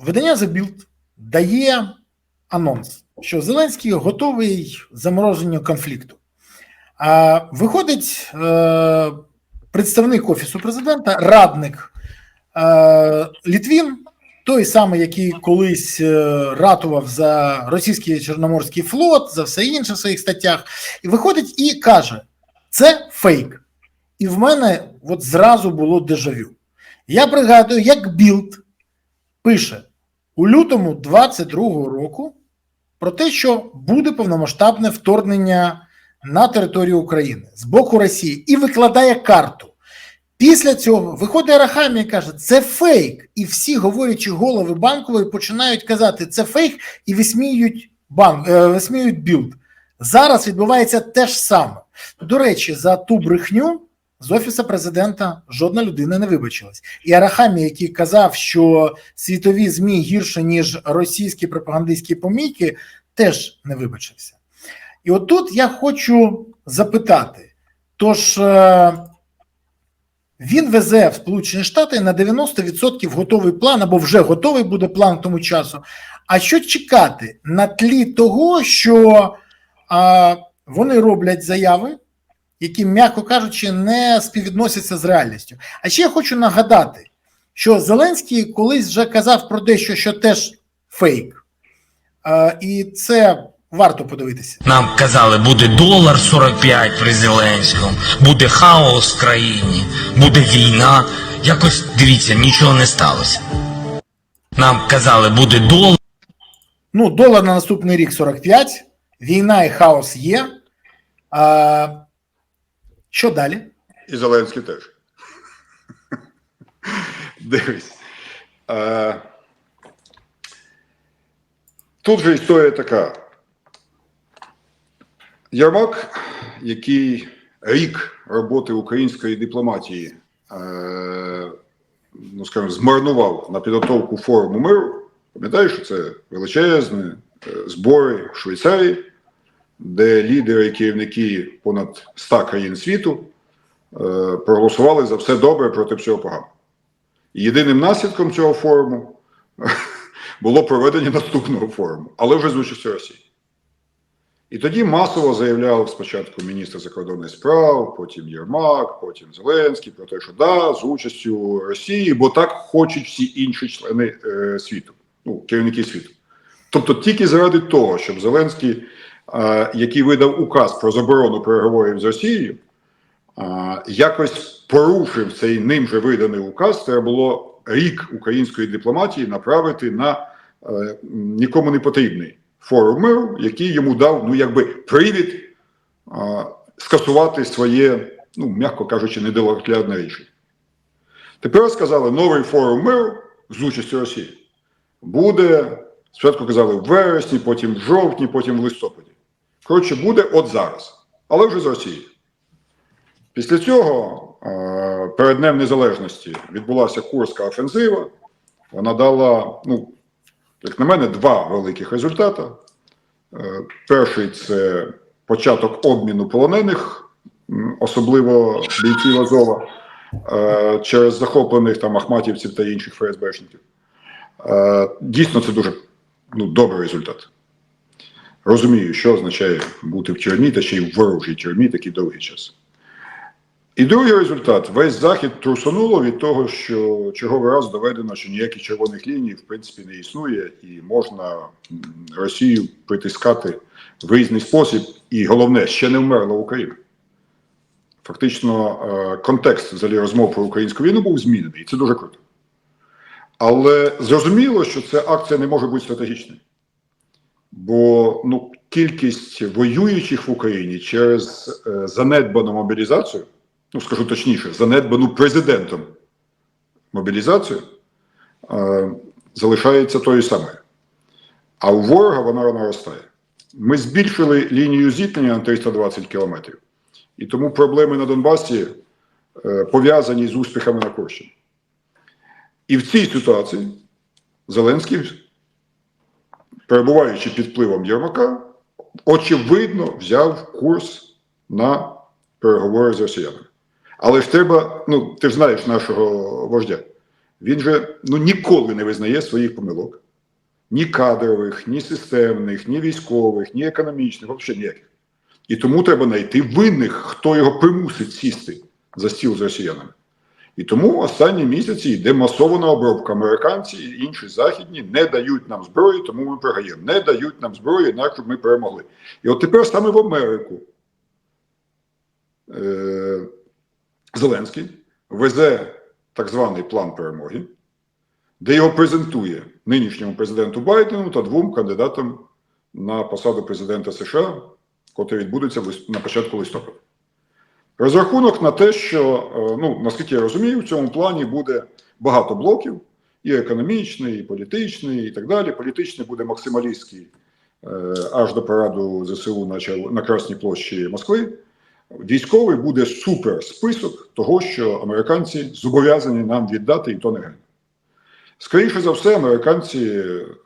видання The Bild дає анонс, що Зеленський готовий замороженню конфлікту. А виходить е, представник Офісу президента, радник е, Літвін, той самий, який колись е, ратував за російський Чорноморський флот, за все інше в своїх статтях, і виходить і каже: це фейк. І в мене от зразу було дежавю. Я пригадую, як Білд пише у лютому 22-го року про те, що буде повномасштабне вторгнення на територію України з боку Росії і викладає карту. Після цього виходить Арахамія і каже, це фейк. І всі говорячи голови банкової починають казати, це фейк, і висміюють банк, е, висміюють білд. Зараз відбувається те ж саме. До речі, за ту брехню з офісу президента жодна людина не вибачилась. І Арахамі, який казав, що світові змі гірше ніж російські пропагандистські помійки, теж не вибачився. І отут я хочу запитати: тож е, він везе в Сполучені Штати на 90% готовий план, або вже готовий буде план тому часу. А що чекати на тлі того, що а, вони роблять заяви, які, м'яко кажучи, не співвідносяться з реальністю? А ще я хочу нагадати, що Зеленський колись вже казав про дещо, що теж фейк. А, і це варто подивитися. Нам казали, буде долар 45 при Зеленському, буде хаос в країні, буде війна. Якось дивіться, нічого не сталося. Нам казали, буде долар. Ну, долар на наступний рік 45, війна і хаос є. А, що далі? І Зеленський теж. Дивись. Е, Тут же історія така. Ярмак, який рік роботи української дипломатії, е, ну скажімо, змарнував на підготовку форуму миру, пам'ятаєш, що це величезні е, збори в Швейцарії, де лідери і керівники понад 100 країн світу е, проголосували за все добре проти всього поганого. І єдиним наслідком цього форуму було проведення наступного форуму, але вже з участю Росії. І тоді масово заявляв спочатку міністр закордонних справ, потім Єрмак, потім Зеленський про те, що да, з участю Росії, бо так хочуть всі інші члени е, світу, ну, керівники світу. Тобто тільки заради того, щоб Зеленський, який видав указ про заборону переговорів з Росією, е, якось порушив цей ним же виданий указ, треба було рік української дипломатії направити на е, нікому не потрібний форум миру, який йому дав, ну якби привід скасувати своє, ну, м'яко кажучи, недологлядне рішення. Тепер сказали, новий форум миру з участю Росії буде, спочатку казали в вересні, потім в жовтні, потім в листопаді. Коротше, буде от зараз, але вже з Росії. Після цього, перед Днем Незалежності, відбулася Курська офензива. Вона дала, ну, як на мене, два великих результати. Е, Перший це початок обміну полонених, особливо бійців Азова, е, через захоплених там ахматівців та інших ФСБшників. Е, Дійсно, це дуже ну, добрий результат. Розумію, що означає бути в тюрмі та ще й в ворожій тюрмі такий довгий час. І другий результат: весь захід трусонуло від того, що черговий раз доведено, що ніяких червоних ліній в принципі не існує, і можна Росію притискати в різний спосіб, і головне, ще не вмерла Україна. Фактично, е, контекст взагалі розмов про українську війну був змінений, і це дуже круто. Але зрозуміло, що ця акція не може бути стратегічною. Бо ну, кількість воюючих в Україні через е, занедбану мобілізацію ну скажу точніше, занедбану президентом мобілізацію, е, залишається тою самою. А у ворога вона наростає. Ми збільшили лінію зіткнення на 320 кілометрів, і тому проблеми на Донбасі е, пов'язані з успіхами на Курщині. І в цій ситуації Зеленський, перебуваючи під впливом Єрмака, очевидно взяв курс на переговори з росіянами. Але ж треба, ну ти ж знаєш нашого вождя. Він же ну, ніколи не визнає своїх помилок. Ні кадрових, ні системних, ні військових, ні економічних, взагалі ніяких. І тому треба знайти винних, хто його примусить сісти за стіл з росіянами. І тому останні місяці йде масована обробка. Американці і інші західні не дають нам зброї, тому ми програємо. Не дають нам зброї, інакше б ми перемогли. І от тепер саме в Америку е- Зеленський везе так званий план перемоги, де його презентує нинішньому президенту Байдену та двом кандидатам на посаду президента США, котрий відбудеться на початку листопада. Розрахунок на те, що, е, ну, наскільки я розумію, в цьому плані буде багато блоків, і економічний, і політичний, і так далі. Політичний буде максималістський е, аж до параду ЗСУ на, на Красній площі Москви. Військовий буде супер список того, що американці зобов'язані нам віддати, і то негайно. Скоріше за все, американці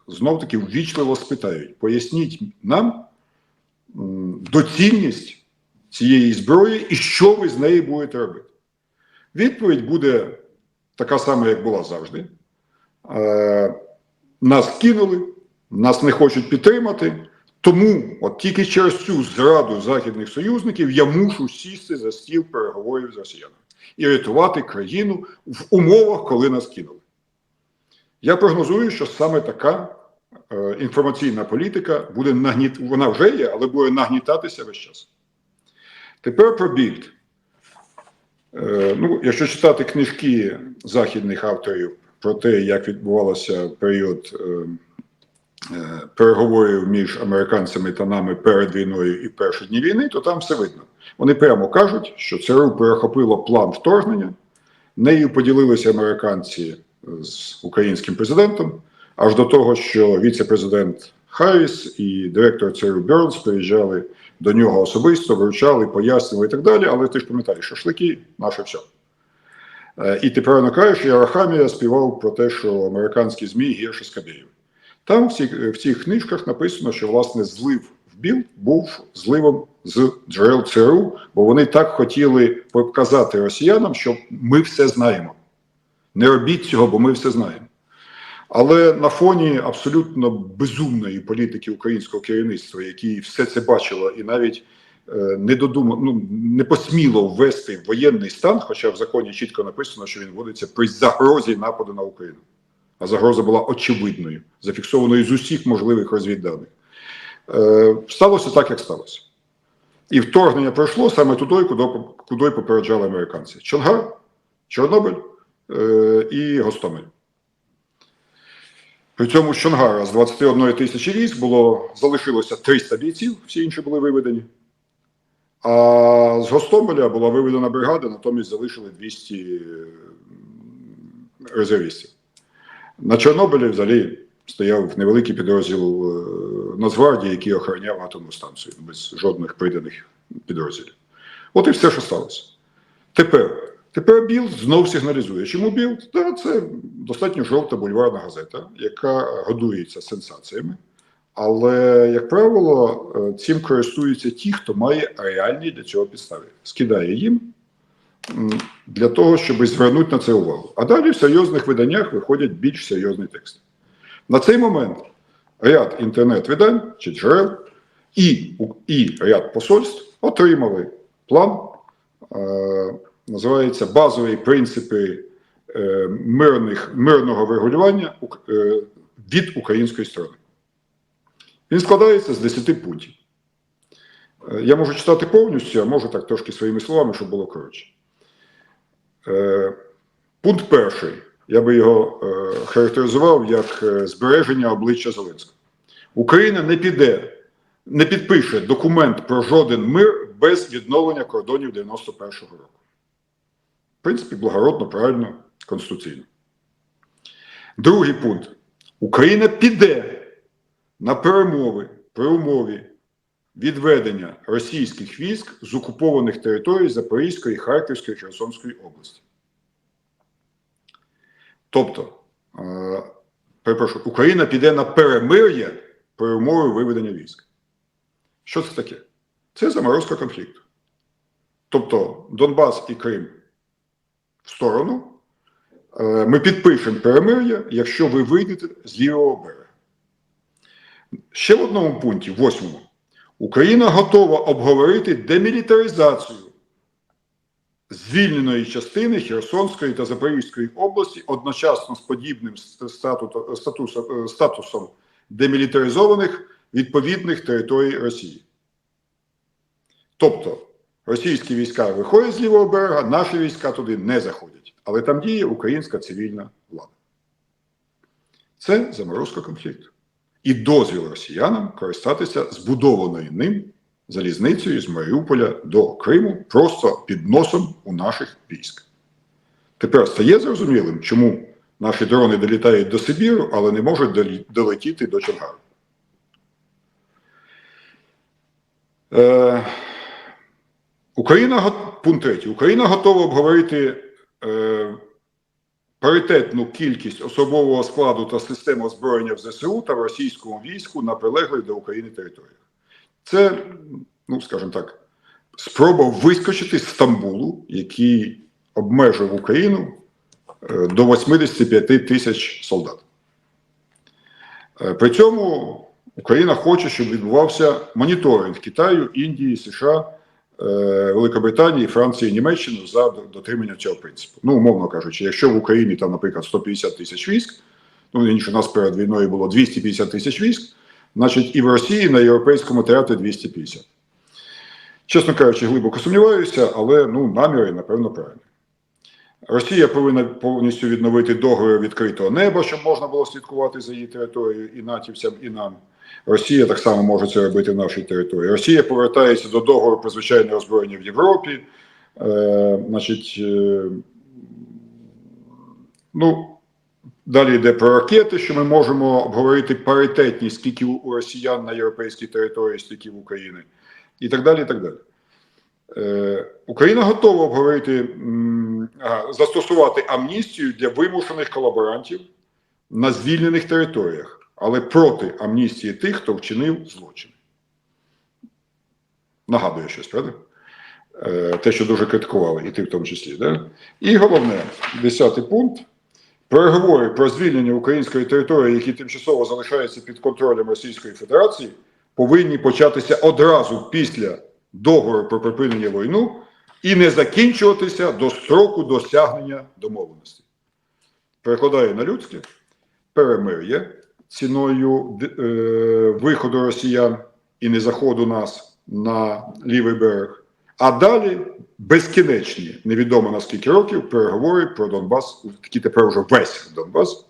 знов таки ввічливо спитають: поясніть нам доцільність цієї зброї і що ви з нею будете робити. Відповідь буде така сама, як була завжди. Е, нас кинули, нас не хочуть підтримати. Тому от тільки через цю зраду західних союзників я мушу сісти за стіл переговорів з росіянами і рятувати країну в умовах, коли нас кинули. Я прогнозую, що саме така е, інформаційна політика буде нагніт... вона вже є, але буде нагнітатися весь час. Тепер про більд. Е, ну, якщо читати книжки західних авторів про те, як відбувався період е, е, переговорів між американцями та нами перед війною і перші дні війни, то там все видно. Вони прямо кажуть, що ЦРУ перехопило план вторгнення, нею поділилися американці з українським президентом, аж до того, що віце-президент Харріс і директор ЦРУ Бернс приїжджали до нього особисто, вручали, пояснювали і так далі. Але ти ж пам'ятаєш, шашлики наше все. І тепер не кажеш, що Арахамія співав про те, що американські ЗМІ гірше Скабєєв. Там в цих, в цих книжках написано, що власне злив в БІЛ був зливом з джерел ЦРУ, бо вони так хотіли показати росіянам, що ми все знаємо. Не робіть цього, бо ми все знаємо. Але на фоні абсолютно безумної політики українського керівництва, які все це бачило і навіть е, не додумав, ну не посміло ввести воєнний стан, хоча в законі чітко написано, що він вводиться при загрозі нападу на Україну. А загроза була очевидною, зафіксованою з усіх можливих розвідданих. Е, сталося так, як сталося. І вторгнення пройшло саме туди, куди, куди попереджали американці: Чонгар, Чорнобиль е, і Гостомель. При цьому з Чонгара з 21 тисячі військ було, залишилося 300 бійців, всі інші були виведені. А з Гостомеля була виведена бригада, натомість залишили 200 резервістів. На Чорнобилі взагалі стояв невеликий підрозділ е, Нацгвардії, який охороняв атомну станцію без жодних приданих підрозділів. От і все, що сталося. Тепер. Тепер Білд знов сигналізує. Чому Білд? Та це достатньо жовта бульварна газета, яка годується сенсаціями. Але, як правило, е, цим користуються ті, хто має реальні для цього підстави. Скидає їм для того, щоб звернути на це увагу. А далі в серйозних виданнях виходять більш серйозні тексти. На цей момент ряд інтернет-видань чи джерел і, і ряд посольств отримали план. Е, називається базові принципи е, мирних, мирного врегулювання е, від української сторони. Він складається з 10 пунктів. Е, я можу читати повністю, а можу так трошки своїми словами, щоб було коротше. Пункт перший. Я би його характеризував як збереження обличчя Зеленського. Україна не піде, не підпише документ про жоден мир без відновлення кордонів 91-го року. Принципі, благородно, правильно, конституційно. Другий пункт. Україна піде на перемови при умові відведення російських військ з окупованих територій Запорізької, Харківської Херсонської області. Тобто, е, перепрошую, Україна піде на перемир'я при умові виведення військ. Що це таке? Це заморозка конфлікту. Тобто Донбас і Крим сторону, е, ми підпишемо перемир'я, якщо ви вийдете з лівого берега. Ще в одному пункті, восьмому, Україна готова обговорити демілітаризацію звільненої частини Херсонської та Запорізької області одночасно з подібним статусом, статусом демілітаризованих відповідних територій Росії. Тобто російські війська виходять з лівого берега, наші війська туди не заходять. Але там діє українська цивільна влада. Це заморозка конфлікту. І дозвіл росіянам користатися збудованою ним залізницею з Маріуполя до Криму просто під носом у наших військ. Тепер стає зрозумілим, чому наші дрони долітають до Сибіру, але не можуть долетіти до Чонгару. Е, Україна пункт третій. Україна готова обговорити е, паритетну кількість особового складу та систем озброєння в ЗСУ та в російському війську на прилеглих до України територіях. Це, ну скажімо так, спроба вискочити з Стамбулу, який обмежив Україну е, до 85 тисяч солдат. Е, При цьому Україна хоче, щоб відбувався моніторинг Китаю, Індії, США, Великобританії, Франції, Німеччини за дотримання цього принципу. Ну, умовно кажучи, якщо в Україні там, наприклад, 150 тисяч військ, ну інше у нас перед війною було 250 тисяч військ, значить і в Росії на європейському театрі 250. Чесно кажучи, глибоко сумніваюся, але ну, наміри, напевно, правильні. Росія повинна повністю відновити договір відкритого неба, щоб можна було слідкувати за її територією і натівцям, і нам. Росія так само може це робити в нашій території. Росія повертається до договору про звичайне озброєння в Європі. Е, значить, е, ну, далі йде про ракети, що ми можемо обговорити паритетність, скільки у росіян на європейській території, стільки в України, і так далі. І так далі. Е, Україна готова обговорити м, застосувати амністію для вимушених колаборантів на звільнених територіях, але проти амністії тих, хто вчинив злочин. Нагадує щось, правда? Е, Те, що дуже критикували, і ти в тому числі. Да? І головне, десятий пункт. Переговори про звільнення української території, які тимчасово залишаються під контролем Російської Федерації, повинні початися одразу після договору про припинення війну і не закінчуватися до строку досягнення домовленості. Перекладаю на людське перемир'я ціною е, виходу росіян і не заходу нас на лівий берег. А далі безкінечні, невідомо на скільки років, переговори про Донбас, такі тепер вже весь Донбас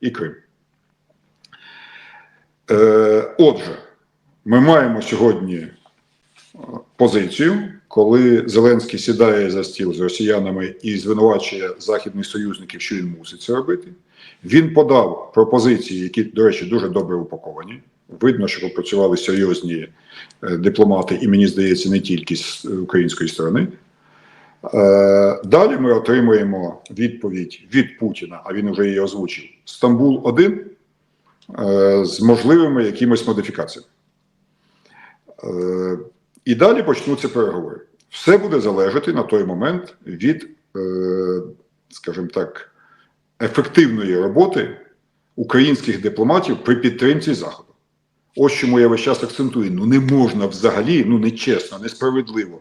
і Крим. Е, отже, ми маємо сьогодні е, позицію, коли Зеленський сідає за стіл з росіянами і звинувачує західних союзників, що він мусить це робити. Він подав пропозиції, які, до речі, дуже добре упаковані. Видно, що попрацювали серйозні е, дипломати, і мені здається, не тільки з е, української сторони. Е, Далі ми отримуємо відповідь від Путіна, а він вже її озвучив: Стамбул 1 е, з можливими якимось модифікаціями. І далі почнуться переговори. Все буде залежати на той момент від, скажімо так, ефективної роботи українських дипломатів при підтримці Заходу. Ось чому я весь час акцентую: ну не можна взагалі, ну нечесно, несправедливо,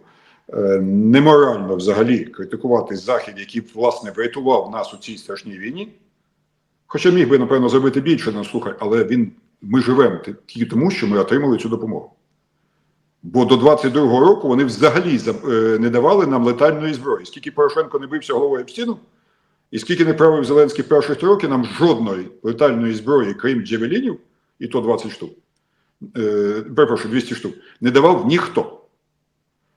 е, неморально взагалі критикувати Захід, який власне врятував нас у цій страшній війні. Хоча міг би, напевно, зробити більше, ну слухай, але він, ми живемо тільки тому, що ми отримали цю допомогу. Бо до 22-го року вони взагалі е, не давали нам летальної зброї. Скільки Порошенко не бився головою в стіну, і скільки не правив Зеленський перші три роки, нам жодної летальної зброї, крім джевелінів, і то 20 штук, е, перепрошую, 200 штук, не давав ніхто.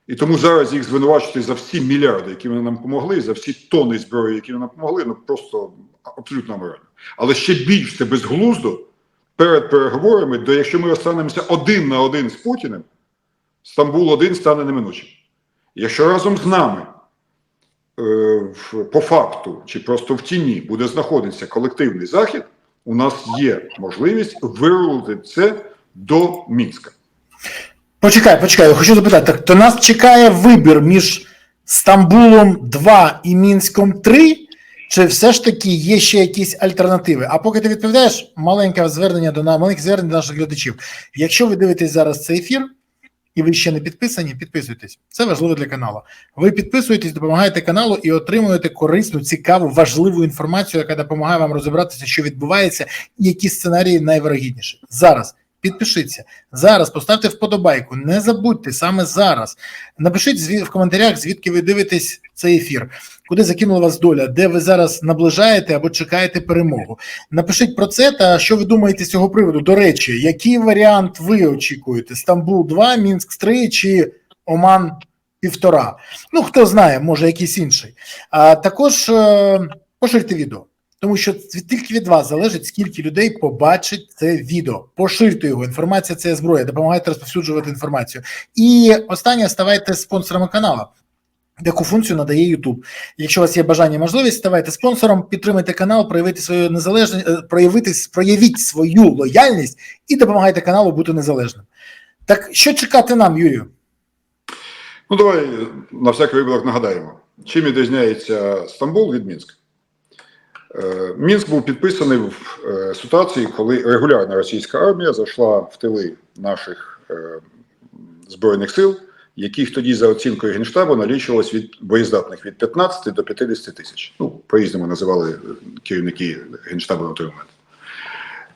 І тому зараз їх звинувачити за всі мільярди, які вони нам допомогли, за всі тони зброї, які нам допомогли, ну просто абсолютно аморально. Але ще більш це безглуздо перед переговорами, де якщо ми останемося один на один з Путіним, Стамбул 1 стане неминучим. Якщо разом з нами по факту чи просто в тіні буде знаходитися колективний захід, у нас є можливість вирулити це до Мінська. Почекай, почекай, я хочу запитати, так то нас чекає вибір між Стамбулом 2 і Мінськом 3, Чи все ж таки є ще якісь альтернативи? А поки ти відповідаєш, маленьке звернення до нас, маленьке звернення до наших глядачів. Якщо ви дивитесь зараз цей ефір і ви ще не підписані, підписуйтесь. Це важливо для каналу. Ви підписуєтесь, допомагаєте каналу і отримуєте корисну, цікаву, важливу інформацію, яка допомагає вам розібратися, що відбувається, і які сценарії найвирогідніші. Зараз підпишіться. Зараз поставте вподобайку. Не забудьте саме зараз. Напишіть в коментарях, звідки ви дивитесь цей ефір, куди закинула вас доля, де ви зараз наближаєте або чекаєте перемогу. Напишіть про це та що ви думаєте з цього приводу. До речі, який варіант ви очікуєте? Стамбул 2, Мінськ 3 чи Оман півтора? Ну хто знає, може якийсь інший. А також е, поширте відео. Тому що тільки від вас залежить, скільки людей побачить це відео. Поширте його. Інформація це зброя. Допомагайте розповсюджувати інформацію. І останнє ставайте спонсорами каналу. Яку функцію надає YouTube. Якщо у вас є бажання і можливість, ставайте спонсором, підтримайте канал, проявити свою незалежність, е, проявити проявіть свою лояльність і допомагайте каналу бути незалежним. Так що чекати нам, Юрію? Ну, давай на всякий випадок нагадаємо, чим відрізняється Стамбул від Мінська. Е, Мінськ був підписаний в е, ситуації, коли регулярна російська армія зайшла в тили наших е, збройних сил, яких тоді за оцінкою Генштабу налічувалось від боєздатних від 15 до 50 тисяч. Ну, по-різному називали е, керівники Генштабу на той момент.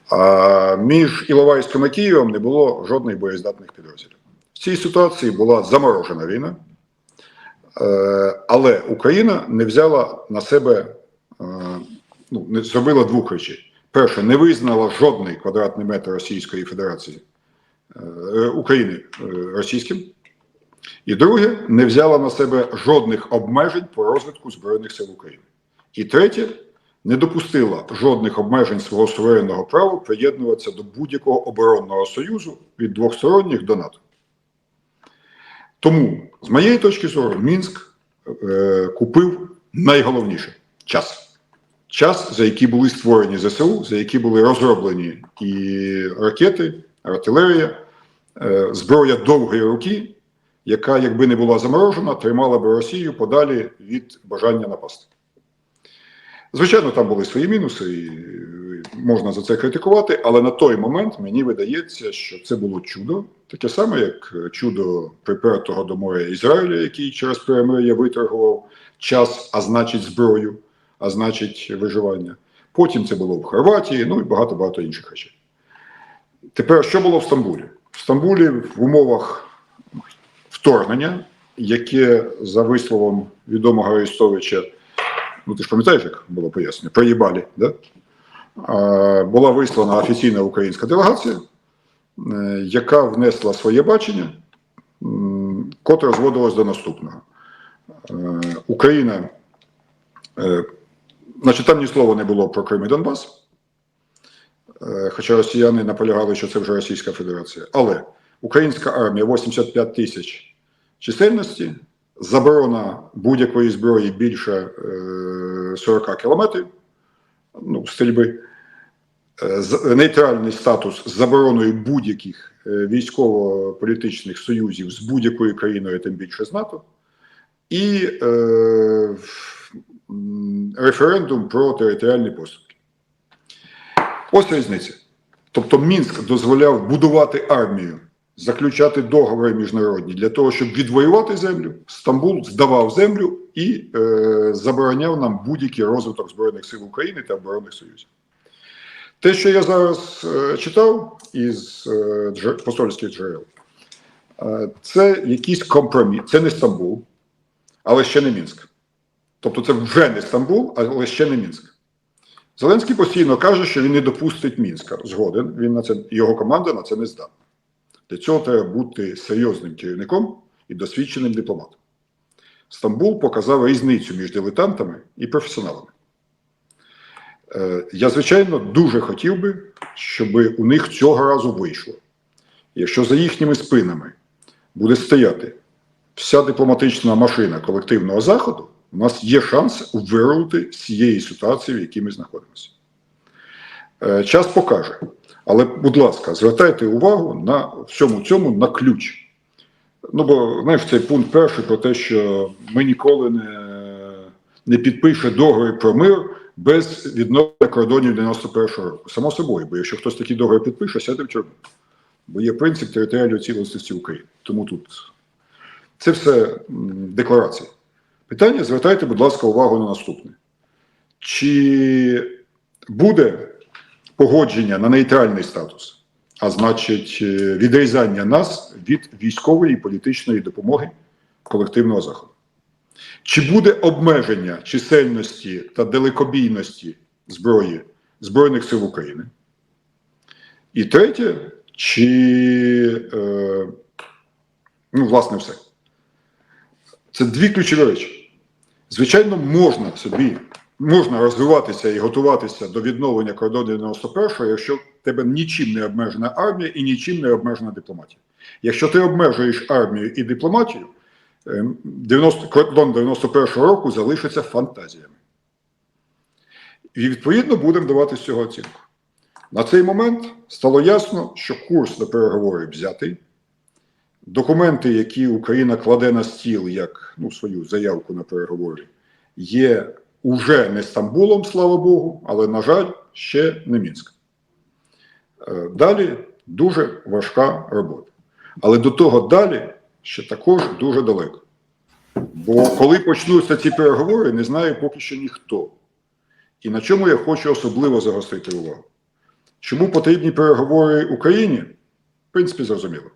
А між Іловайськом і Києвом не було жодних боєздатних підрозділів. В цій ситуації була заморожена війна, але Україна не взяла на себе, ну, не зробила двох речей. Перше, не визнала жодний квадратний метр Російської Федерації е, України е, російським. І друге, не взяла на себе жодних обмежень по розвитку Збройних сил України. І третє, не допустила жодних обмежень свого суверенного права приєднуватися до будь-якого оборонного союзу від двохсторонніх до НАТО. Тому, з моєї точки зору, Мінськ е, купив найголовніше час. Час, за який були створені ЗСУ, за які були розроблені і ракети, артилерія, е, зброя довгої руки, яка, якби не була заморожена, тримала би Росію подалі від бажання напасти. Звичайно, там були свої мінуси, і е, можна за це критикувати, але на той момент мені видається, що це було чудо, таке саме, як чудо припертого до моря Ізраїля, який через перемир'я виторгував час, а значить зброю, а значить виживання. Потім це було в Хорватії, ну і багато-багато інших речей. Тепер що було в Стамбулі? В Стамбулі в умовах вторгнення, яке за висловом відомого Арестовича ну ти ж пам'ятаєш, як було пояснення, проїбалі, да? Була вислана офіційна українська делегація, е, яка внесла своє бачення, котре зводилось до наступного. Е, Україна, е, значить, там ні слова не було про Крим і Донбас, е, хоча росіяни наполягали, що це вже Російська Федерація. Але українська армія 85 тисяч чисельності, заборона будь-якої зброї більше е, 40 кілометрів, ну, стрільби, е, нейтральний статус з забороною будь-яких е, військово-політичних союзів з будь-якою країною, тим більше з НАТО, і е, референдум про територіальні поступки. Ось різниця. Тобто Мінськ дозволяв будувати армію заключати договори міжнародні для того, щоб відвоювати землю. Стамбул здавав землю і е, забороняв нам будь-який розвиток Збройних сил України та оборонних союзів. Те, що я зараз е, читав із е, посольських джерел, е, це якийсь компроміс. Це не Стамбул, але ще не Мінськ. Тобто, це вже не Стамбул, але ще не Мінськ. Зеленський постійно каже, що він не допустить Мінська. Згоден, він на це його команда на це не здатна. Для цього треба бути серйозним керівником і досвідченим дипломатом. Стамбул показав різницю між дилетантами і професіоналами. Е, Я, звичайно, дуже хотів би, щоб у них цього разу вийшло. Якщо за їхніми спинами буде стояти вся дипломатична машина колективного заходу, у нас є шанс вирулити з цієї ситуації, в якій ми знаходимося. Е, Час покаже. Але, будь ласка, звертайте увагу на всьому цьому на ключ. Ну, бо знаєш, цей пункт перший про те, що ми ніколи не, не підпише договір про мир без відновлення кордонів 91-го року. Само собою, бо якщо хтось такий договір підпише, сяде в тюрму. Бо є принцип територіальної цілісності України. Тому тут це все декларація. Питання звертайте, будь ласка, увагу на наступне. Чи буде погодження на нейтральний статус, а значить, е, відрізання нас від військової і політичної допомоги колективного заходу? Чи буде обмеження чисельності та далекобійності зброї Збройних сил України? І третє, чи е, ну, власне, все. Це дві ключові речі. Звичайно, можна собі, можна розвиватися і готуватися до відновлення кордону 91-го, якщо в тебе нічим не обмежена армія і нічим не обмежена дипломатія. Якщо ти обмежуєш армію і дипломатію, е, 90, кордон 91-го року залишиться фантазіями. І відповідно будемо давати з цього оцінку. На цей момент стало ясно, що курс на переговори взятий. Документи, які Україна кладе на стіл як ну, свою заявку на переговори, є уже не Стамбулом, слава Богу, але, на жаль, ще не Мінськ. Е, Далі дуже важка робота. Але до того далі ще також дуже далеко. Бо коли почнуться ці переговори, не знає поки що ніхто. І на чому я хочу особливо загострити увагу. Чому потрібні переговори Україні? В принципі, зрозуміло.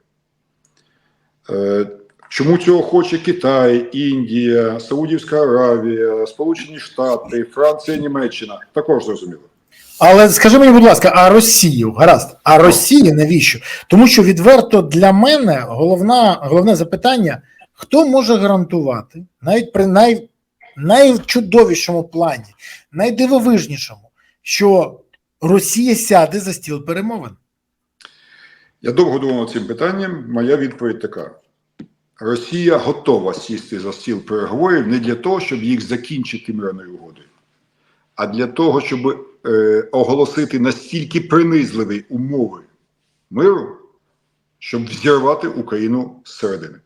Е, Чому цього хоче Китай, Індія, Саудівська Аравія, Сполучені Штати, Франція, Німеччина? Також зрозуміло. Але скажи мені, будь ласка, а Росію? Гаразд, а Росії навіщо? Тому що відверто для мене головна, головне запитання: хто може гарантувати, навіть при най, найчудовішому плані, найдивовижнішому, що Росія сяде за стіл перемовин? Я довго думав над цим питанням. Моя відповідь така: Росія готова сісти за стіл переговорів не для того, щоб їх закінчити мирною угодою, а для того, щоб е, оголосити настільки принизливі умови миру, щоб взірвати Україну зсередини.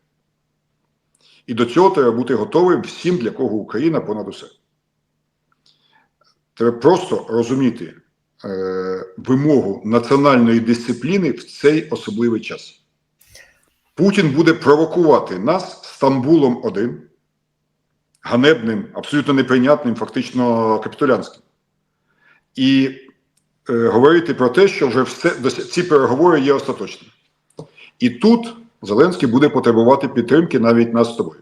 І до цього треба бути готовим всім, для кого Україна понад усе. Треба просто розуміти вимогу національної дисципліни в цей особливий час. Путін буде провокувати нас Стамбулом один, ганебним, абсолютно неприйнятним, фактично капітулянським. І е, говорити про те, що вже все, ці переговори є остаточними. І тут Зеленський буде потребувати підтримки навіть нас з тобою.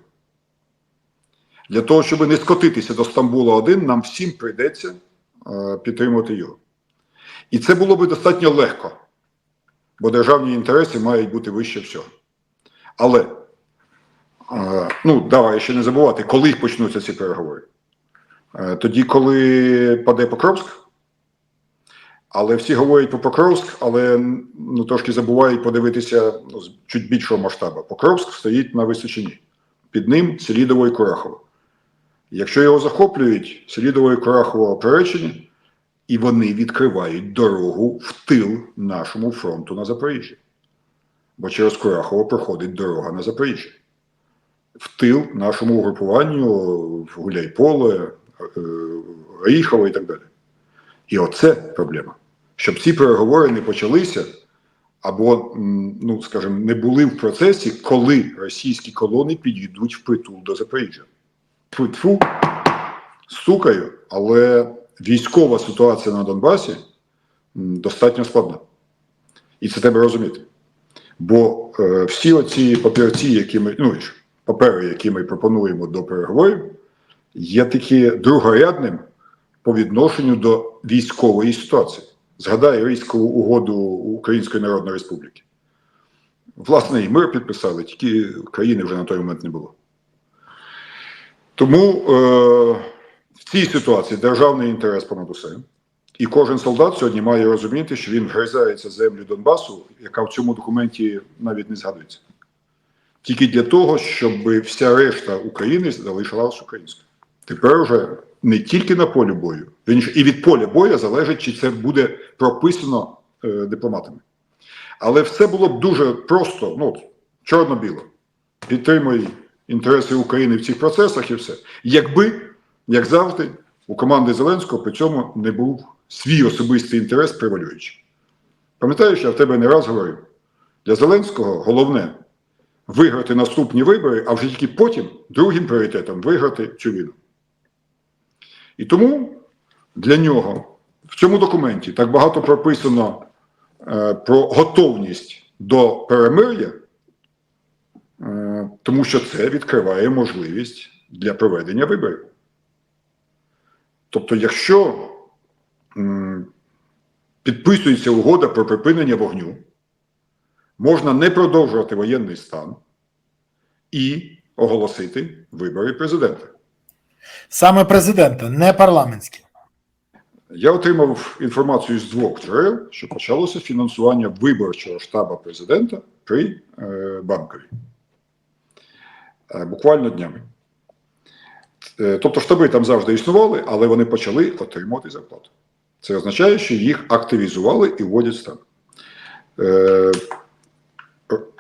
Для того, щоб не скотитися до Стамбула один, нам всім прийдеться е, підтримувати його. І це було би достатньо легко, бо державні інтереси мають бути вище всього. Але, е, ну, давай ще не забувати, коли почнуться ці переговори. Е, тоді, коли паде Покровськ, але всі говорять про Покровськ, але ну, трошки забувають подивитися ну, з чуть більшого масштабу. Покровськ стоїть на Височині. Під ним Селідово і Курахово. Якщо його захоплюють, Селідово і Курахово оперечені, і вони відкривають дорогу в тил нашому фронту на Запоріжжі. Бо через Курахово проходить дорога на Запоріжжя. В тил нашому угрупуванню в Гуляйполе, е, Оріхово і так далі. І оце проблема. Щоб ці переговори не почалися, або, ну скажімо, не були в процесі, коли російські колони підійдуть в притул до Запоріжжя. Тьфу-тьфу, стукаю, але військова ситуація на Донбасі достатньо складна. І це треба розуміти. Бо е, всі оці папірці, які ми, ну, папери, які ми пропонуємо до переговорів, є такі другорядним по відношенню до військової ситуації. Згадай військову угоду Української Народної Республіки. Власне, і мир підписали, тільки країни вже на той момент не було. Тому е, в цій ситуації державний інтерес понад усе. І кожен солдат сьогодні має розуміти, що він вгризається землю Донбасу, яка в цьому документі навіть не згадується. Тільки для того, щоб вся решта України залишилась українською. Тепер вже не тільки на полі бою, вірніше, і від поля бою залежить, чи це буде прописано е, дипломатами. Але все було б дуже просто, ну, чорно-біло. Підтримуй інтереси України в цих процесах і все. Якби як завжди, у команди Зеленського при цьому не був свій особистий інтерес превалюючий. Пам'ятаєш, я в тебе не раз говорив, для Зеленського головне виграти наступні вибори, а вже тільки потім другим пріоритетом виграти цю війну. І тому для нього в цьому документі так багато прописано е, про готовність до перемир'я, е, тому що це відкриває можливість для проведення виборів. Тобто, якщо підписується угода про припинення вогню, можна не продовжувати воєнний стан і оголосити вибори президента. Саме президента, не парламентські. Я отримав інформацію з двох джерел, що почалося фінансування виборчого штабу президента при е, банкові. Е, буквально днями. Е, тобто штаби там завжди існували, але вони почали отримувати зарплату. Це означає, що їх активізували і вводять в стан. Е,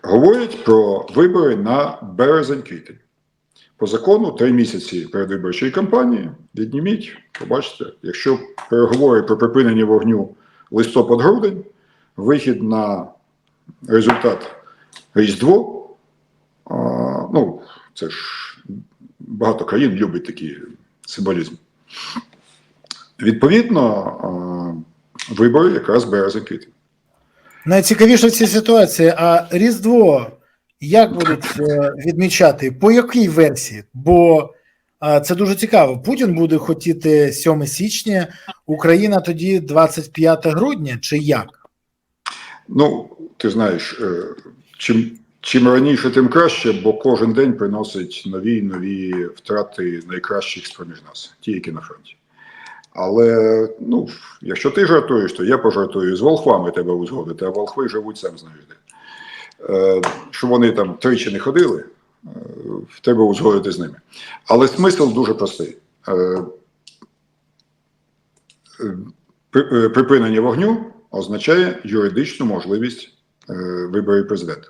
говорять про вибори на березень-квітень. По закону три місяці передвиборчої кампанії відніміть, побачите, якщо переговори про припинення вогню листопад-грудень, вихід на результат Різдво, а, ну, це ж багато країн любить такий символізм. Відповідно, вибори якраз березень-квітень. Найцікавіше в цій ситуації, а Різдво як будуть е, відмічати? По якій версії? Бо це дуже цікаво. Путін буде хотіти 7 січня, Україна тоді 25 грудня, чи як? Ну, ти знаєш, е, чим, чим раніше, тим краще, бо кожен день приносить нові і нові втрати найкращих з-поміж нас, ті, які на фронті. Але ну, якщо ти жартуєш, то я пожартую з волхвами тебе узгодити, а волхви живуть сам знаєш де. Е, Що вони там тричі не ходили, е, в тебе узгодити з ними. Але смисл дуже простий. Е, е, при- Припинення вогню означає юридичну можливість виборів президента.